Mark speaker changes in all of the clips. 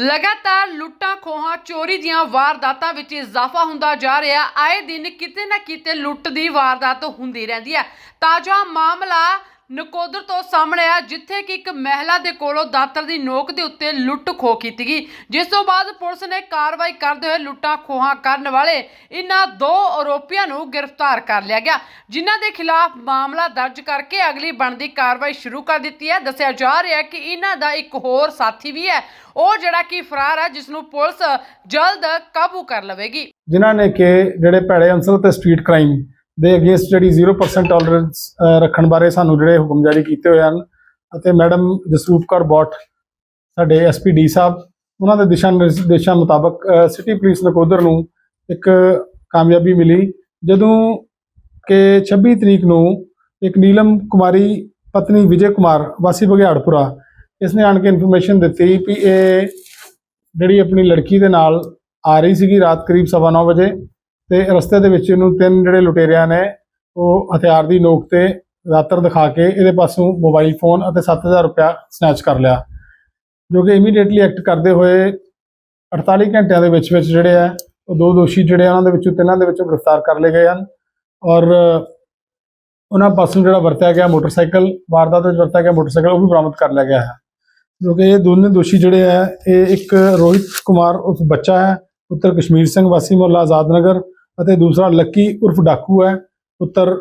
Speaker 1: ਲਗਾਤਾਰ ਲੁੱਟਾਂ ਖੋਹਾਂ, ਚੋਰੀ ਦੀਆਂ ਵਾਰਦਾਤਾਂ ਵਿੱਚ ਇਜ਼ਾਫਾ ਹੁੰਦਾ ਜਾ ਰਿਹਾ। ਆਏ ਦਿਨ ਕਿਤੇ ਨਾ ਕਿਤੇ ਲੁੱਟ ਦੀ ਵਾਰਦਾਤ ਹੁੰਦੀ ਰਹਿੰਦੀ ਹੈ। ਤਾਜ਼ਾ ਮਾਮਲਾ ਨਕੋਦਰ ਤੋਂ ਸਾਹਮਣੇ ਆ ਜਿੱਥੇ ਕਿ ਇੱਕ ਮਹਿਲਾ ਦੇ ਕੋਲੋਂ ਦਾਤਰ ਦੀ ਨੋਕ ਦੇ ਉੱਤੇ ਲੁੱਟ ਖੋਹ ਕੀਤੀ ਗਈ। ਜਿਸ ਤੋਂ ਬਾਅਦ ਪੁਲਿਸ ਨੇ ਕਾਰਵਾਈ ਕਰਦੇ ਹੋਏ ਲੁੱਟਾਂ ਖੋਹਾਂ ਕਰਨ ਵਾਲੇ ਇਨ੍ਹਾਂ ਦੋ ਆਰੋਪੀਆਂ ਨੂੰ ਗ੍ਰਿਫਤਾਰ ਕਰ ਲਿਆ ਗਿਆ, ਜਿਨ੍ਹਾਂ ਦੇ ਖਿਲਾਫ ਮਾਮਲਾ ਦਰਜ ਕਰਕੇ ਅਗਲੀ ਬਣਦੀ ਕਾਰਵਾਈ ਸ਼ੁਰੂ ਕਰ ਦਿੱਤੀ ਹੈ। ਦੱਸਿਆ ਜਾ ਰਿਹਾ ਹੈ ਕਿ ਇਹਨਾਂ ਦਾ ਇੱਕ ਹੋਰ ਸਾਥੀ ਵੀ ਹੈ। ਉਹ ਜਿਹੜਾ ਕਿ ਫਰਾਰ ਹੈ, ਜਿਸ ਨੂੰ ਪੁਲਿਸ ਜਲਦ ਕਾਬੂ ਕਰ ਲਵੇਗੀ।
Speaker 2: ਜਿਨ੍ਹਾਂ ਨੇ ਕਿ ਜਿਹੜੇ ਭੈੜੇ ਅੰਸਰ ਤੇ ਸਟਰੀਟ ਕ੍ਰਾਈਮ ਦੇ ਅਗੇਂਸਟ ਜਿਹੜੀ 0% ਟੋਲਰੈਂਸ ਰੱਖਣ ਬਾਰੇ ਸਾਨੂੰ ਜਿਹੜੇ ਹੁਕਮ ਜਾਰੀ ਕੀਤੇ ਹੋਏ ਹਨ ਅਤੇ ਮੈਡਮ ਜਸਰੂਪ ਕੌਰ ਬੋਟ, ਸਾਡੇ ਐਸਪੀਡੀ ਸਾਹਿਬ, ਉਹਨਾਂ ਦੇ ਦਿਸ਼ਾ ਨਿਰਦੇਸ਼ਾਂ ਮੁਤਾਬਕ ਸਿਟੀ ਪੁਲਿਸ ਨਕੋਦਰ ਨੂੰ ਇੱਕ ਕਾਮਯਾਬੀ ਮਿਲੀ। ਜਦੋਂ ਕਿ 26 ਤਰੀਕ ਨੂੰ ਇੱਕ ਨੀਲਮ ਕੁਮਾਰੀ ਪਤਨੀ ਵਿਜੇ ਕੁਮਾਰ, ਵਾਸੀ ਬਘਿਆੜਪੁਰਾ, ਇਸ ਨੇ ਆਣ ਕੇ ਇਨਫੋਰਮੇਸ਼ਨ ਦਿੱਤੀ ਕਿ ਇਹ ਜਿਹੜੀ ਆਪਣੀ ਲੜਕੀ ਦੇ ਨਾਲ ਆ ਰਹੀ ਸੀਗੀ ਰਾਤ ਕਰੀਬ ਸਵਾ ਨੌ ਵਜੇ ਤੇ ਰਸਤੇ ਦੇ ਵਿੱਚ ਇਹਨੂੰ ਤਿੰਨ ਜਿਹੜੇ ਲੁਟੇਰਿਆਂ ਨੇ, ਉਹ ਹਥਿਆਰ ਦੀ ਨੋਕ ਤੇ ਦਾਤਰ ਦਿਖਾ ਕੇ ਇਹਦੇ ਪਾਸੋਂ ਮੋਬਾਈਲ ਫੋਨ ਅਤੇ 7000 ਰੁਪਇਆ ਸਨੈਚ ਕਰ ਲਿਆ। ਜੋ ਕਿ ਇਮੀਡੀਏਟਲੀ ਐਕਟ ਕਰਦੇ ਹੋਏ 48 ਘੰਟਿਆਂ ਦੇ ਵਿੱਚ ਵਿੱਚ ਜਿਹੜੇ ਆ, ਉਹ ਦੋ ਦੋਸ਼ੀ ਜਿਹੜੇ ਉਹਨਾਂ ਦੇ ਵਿੱਚੋਂ ਤਿੰਨਾਂ ਦੇ ਵਿੱਚੋਂ ਗ੍ਰਿਫਤਾਰ ਕਰ ਲਏ ਗਏ ਹਨ। ਔਰ ਉਹਨਾਂ ਪਾਸੋਂ ਜਿਹੜਾ ਵਰਤਿਆ ਗਿਆ ਮੋਟਰਸਾਈਕਲ, ਵਾਰਦਾਤ ਵਿੱਚ ਵਰਤਿਆ ਗਿਆ ਮੋਟਰਸਾਈਕਲ, ਉਹ ਵੀ ਬਰਾਮਦ ਕਰ ਲਿਆ ਗਿਆ ਹੈ। ਜੋ ਕਿ ਇਹ ਦੋਨੇ ਦੋਸ਼ੀ ਜਿਹੜੇ ਆ, ਇਹ ਇੱਕ ਰੋਹਿਤ ਕੁਮਾਰ, ਉਸ ਬੱਚਾ ਹੈ ਉੱਤਰ ਕਸ਼ਮੀਰ ਸਿੰਘ ਵਾਸੀ, ਮੁਹੱਲਾ ਆਜ਼ਾਦ ਨਗਰ ਅਤੇ ਦੂਸਰਾ ਲੱਕੀ ਉਰਫ ਡਾਕੂ ਹੈ ਪੁੱਤਰ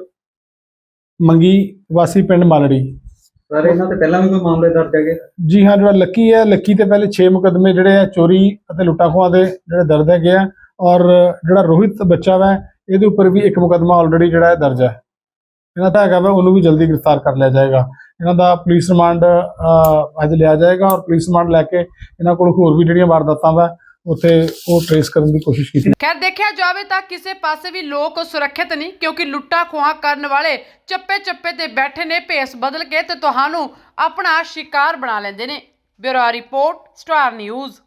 Speaker 2: ਮੰਗੀ ਵਾਸੀ ਪਿੰਡ ਮਾਲੜੀ।
Speaker 3: ਸਰ ਇਹਨਾਂ ਤੇ ਪਹਿਲਾਂ ਵੀ ਕੋਈ ਮਾਮਲੇ ਦਰਜ ਹੈਗੇ?
Speaker 2: ਜੀ ਹਾਂ ਜਿਹੜਾ ਲੱਕੀ ਹੈ ਲੱਕੀ ਤੇ ਪਹਿਲੇ 6 ਮੁਕਦਮੇ ਜਿਹੜੇ ਆ ਚੋਰੀ ਅਤੇ ਲੁੱਟਾਂ ਖੋਹਾਂ ਦੇ ਜਿਹੜੇ ਦਰਜ ਹੈਗੇ ਆ ਔਰ ਜਿਹੜਾ ਰੋਹਿਤ ਬੱਚਾ ਵਾ ਇਹਦੇ ਉੱਪਰ ਵੀ ਇੱਕ ਮੁਕਦਮਾ ਆਲਰੇਡੀ ਜਿਹੜਾ ਹੈ ਦਰਜ ਹੈ। ਇਹਨਾਂ ਦਾ ਹੈਗਾ ਵਾ ਉਹਨੂੰ ਵੀ ਜਲਦੀ ਗ੍ਰਿਫਤਾਰ ਕਰ ਲਿਆ ਜਾਏਗਾ। ਇਹਨਾਂ ਦਾ ਪੁਲਿਸ ਰਿਮਾਂਡ ਅੱਜ ਲਿਆ ਜਾਏਗਾ ਔਰ ਪੁਲਿਸ ਰਿਮਾਂਡ ਲੈ ਕੇ ਇਹਨਾਂ ਕੋਲ ਹੋਰ ਵੀ ਜਿਹੜੀਆਂ ਵਾਰਦਾਤਾਂ ਵਾ ਉੱਥੇ ਉਹ ਟ੍ਰੇਸ ਕਰਨ ਦੀ ਕੋਸ਼ਿਸ਼ ਕੀਤੀ।
Speaker 1: ਖੈਰ, ਦੇਖਿਆ ਜਾਵੇ ਤਾਂ ਕਿਸੇ ਪਾਸੇ ਵੀ ਲੋਕ ਸੁਰੱਖਿਅਤ ਨਹੀਂ, ਕਿਉਂਕਿ ਲੁੱਟਾਂ ਖੋਹਾਂ ਕਰਨ ਵਾਲੇ ਚੱਪੇ ਚੱਪੇ ਤੇ ਬੈਠੇ ਨੇ, ਭੇਸ ਬਦਲ ਕੇ ਤੇ ਤੁਹਾਨੂੰ ਆਪਣਾ ਸ਼ਿਕਾਰ ਬਣਾ ਲੈਂਦੇ ਨੇ। Bureau report, star news.